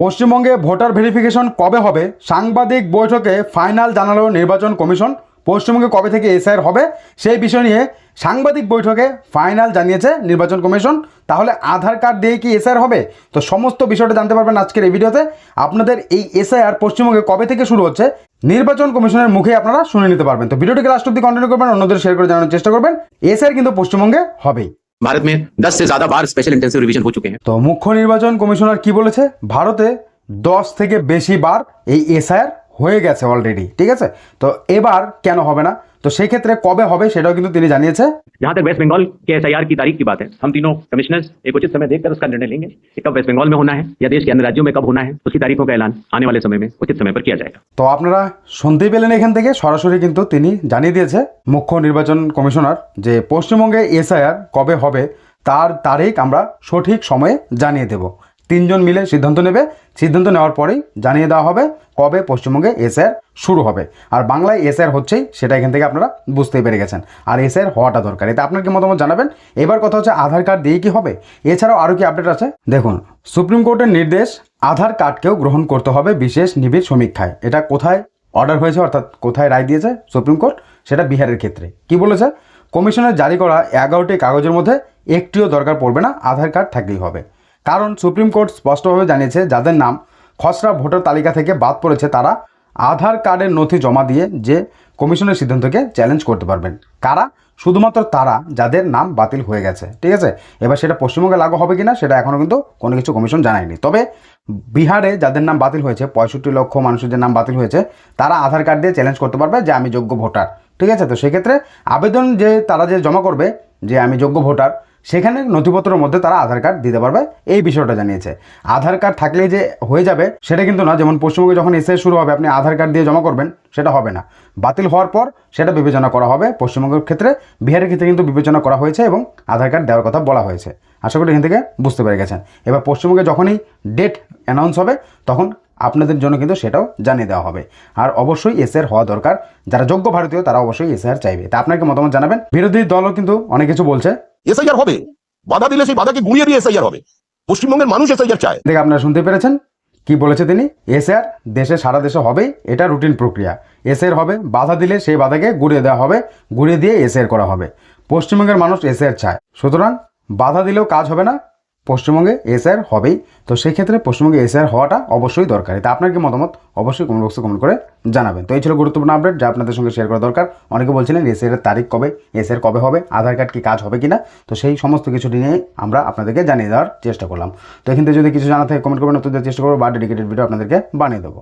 পশ্চিমবঙ্গে voter verification কবে হবে? সাংবাদিক বৈঠকে ফাইনাল জানালো নির্বাচন কমিশন। পশ্চিমবঙ্গে কবে থেকে এসআইআর হবে? সেই বিষয় নিয়ে সাংবাদিক বৈঠকে ফাইনাল জানিয়েছে নির্বাচন কমিশন। তাহলে আধার কার্ড দিয়ে কি এসআইআর হবে? তো সমস্ত বিষয়টা জানতে পারবেন আজকের এই ভিডিওতে। আপনাদের এই এসআইআর পশ্চিমবঙ্গে কবে থেকে শুরু হচ্ছে? নির্বাচন কমিশনের মুখে আপনারা শুনে নিতে পারবেন। তো ভিডিওটিকে লাস্ট অব্দি কন্টিনিউ করবেন, অন্যদের শেয়ার করে জানানোর চেষ্টা করবেন। এসআইআর কিন্তু পশ্চিমবঙ্গে হবেই। भारत में 10 से ज्यादा बार स्पेशल इंटेंसिव रिवीजन हो चुके हैं তো মুখ্য নির্বাচন কমিশনার কি বলেছে ভারতে দশ থেকে বেশি বার এই এসআইআর হয়ে গেছে অলরেডি ঠিক আছে তো এবার কেন হবে না তো সেই ক্ষেত্রে কবে হবে সেটাও কিন্তু তিনি জানিয়েছে जहां तक वेस्ट बंगाल के एसआईआर की तारीख की बात है हम तीनों कमिश्नर्स एक उचित समय देखकर उसका निर्णय लेंगे कि कब वेस्ट बंगाल में होना है या देश के अन्य राज्यों में कब होना है उसकी तारीखों का ऐलान आने वाले समय में उचित समय पर किया जाएगा তো আপনারা শুনতেই পেলেন এখান থেকে সরাসরি কিন্তু তিনি জানিয়ে দিয়েছে মুখ্য নির্বাচন কমিশনার যে পশ্চিমবঙ্গে এসআইআর কবে হবে তার তারিখ আমরা সঠিক সময়ে জানিয়ে দেব তিনজন মিলে সিদ্ধান্ত নেবে। সিদ্ধান্ত নেওয়ার পরেই জানিয়ে দেওয়া হবে কবে পশ্চিমবঙ্গে এসআইআর শুরু হবে। আর বাংলায় এসআইআর হচ্ছেই, সেটা এখান থেকে আপনারা বুঝতেই পেরে গেছেন। আর এসআইআর হওয়াটা দরকার। এতে আপনার কি মতামত জানাবেন? এবার কথা হচ্ছে আধার কার্ড দিয়ে কি হবে? এছাড়াও আরও কি আপডেট আছে? দেখুন, সুপ্রিম কোর্টের নির্দেশ, আধার কার্ডকেও গ্রহণ করতে হবে বিশেষ নিবিড় সমীক্ষায়। এটা কোথায় অর্ডার হয়েছে, অর্থাৎ কোথায় রায় দিয়েছে সুপ্রিম কোর্ট? সেটা বিহারের ক্ষেত্রে। কি বলেছে? কমিশনের জারি করা এগারোটি কাগজের মধ্যে একটিও দরকার পড়বে না, আধার কার্ড থাকলেই হবে। কারণ সুপ্রিম কোর্ট স্পষ্টভাবে জানিয়েছে, যাদের নাম খসড়া ভোটার তালিকা থেকে বাদ পড়েছে, তারা আধার কার্ডের নথি জমা দিয়ে যে কমিশনের সিদ্ধান্তকে চ্যালেঞ্জ করতে পারবেন। কারা? শুধুমাত্র তারা, যাদের নাম বাতিল হয়ে গেছে। ঠিক আছে? এবার সেটা পশ্চিমবঙ্গে লাগু হবে কিনা, সেটা এখনও কিন্তু কোনো কিছু কমিশন জানায়নি। তবে বিহারে যাদের নাম বাতিল হয়েছে, পঁয়ষট্টি লক্ষ মানুষের যে নাম বাতিল হয়েছে, তারা আধার কার্ড দিয়ে চ্যালেঞ্জ করতে পারবে যে, আমি যোগ্য ভোটার। ঠিক আছে? তো সেক্ষেত্রে আবেদন যে তারা যে জমা করবে, যে আমি যোগ্য ভোটার সেখানে নথিপত্রের মধ্যে তারা আধার কার্ড দিতে পারবে, এই বিষয়টা জানিয়েছে। আধার কার্ড থাকলেই যে হয়ে যাবে, সেটা কিন্তু না, যেমন পশ্চিমবঙ্গে যখন এসে শুরু হবে, আপনি আধার কার্ড দিয়ে জমা করবেন, সেটা হবে না। বাতিল হওয়ার পর সেটা বিবেচনা করা হবে, পশ্চিমবঙ্গের ক্ষেত্রে, বিহারের ক্ষেত্রে কিন্তু বিবেচনা করা হয়েছে এবং আধার কার্ড দেওয়ার কথা বলা হয়েছে। আশা করি এখান থেকে বুঝতে পেরে গেছেন। এবার পশ্চিমবঙ্গে যখনই ডেট অ্যানাউন্স হবে, তখন আপনাদের জন্য কিন্তু সেটাও জানিয়ে দেওয়া হবে। আর অবশ্যই এসআর হওয়া দরকার। যারা যোগ্য ভারতীয়, তারা অবশ্যই এসআর চাইবে। তা আপনাকে মতামত জানাবেন? বিরোধী দলও কিন্তু অনেক কিছু বলছে। এসআইআর হবে। বাধা দিলে সেই বাধাকে গুঁড়িয়ে দিয়ে এসআইআর হবে। পশ্চিমবঙ্গের মানুষ এসআইআর চায়। দেখে, আপনারা শুনতে পেরেছেন? কি বলেছে তিনি? এসআর দেশে, সারা দেশে হবেই এটা রুটিন প্রক্রিয়া। এসআর হবে, বাধা দিলে সেই বাধাকে গুড়িয়ে দেওয়া হবে গুড়িয়ে দিয়ে এসআর করা হবে। পশ্চিমবঙ্গের মানুষ এসআর চায়। সুতরাং বাধা দিলেও কাজ হবে না পশ্চিমবঙ্গে এসআর হবেই। তো সেই ক্ষেত্রে পশ্চিমবঙ্গে এসআর হওয়াটা অবশ্যই দরকারি তা আপনার কি মতামত? অবশ্যই কমেন্ট বক্সে কমেন্ট করে জানাবেন। তো এই ছিল গুরুত্বপূর্ণ আপডেট, যা আপনাদের সঙ্গে শেয়ার করা দরকার। অনেকে বলছিলেন এসআর এর তারিখ কবে? এসআর কবে হবে? আধার কার্ড কি কাজ হবে কি না তো সেই সমস্ত কিছু নিয়ে আমরা আপনাদেরকে জানিয়ে দেওয়ার চেষ্টা করলাম। তো এখান থেকে যদি কিছু জানা থাকে, কমেন্ট করবেন তো চেষ্টা করব বা ডেডিকেটেড ভিডিও আপনাদেরকে বানিয়ে দেবো।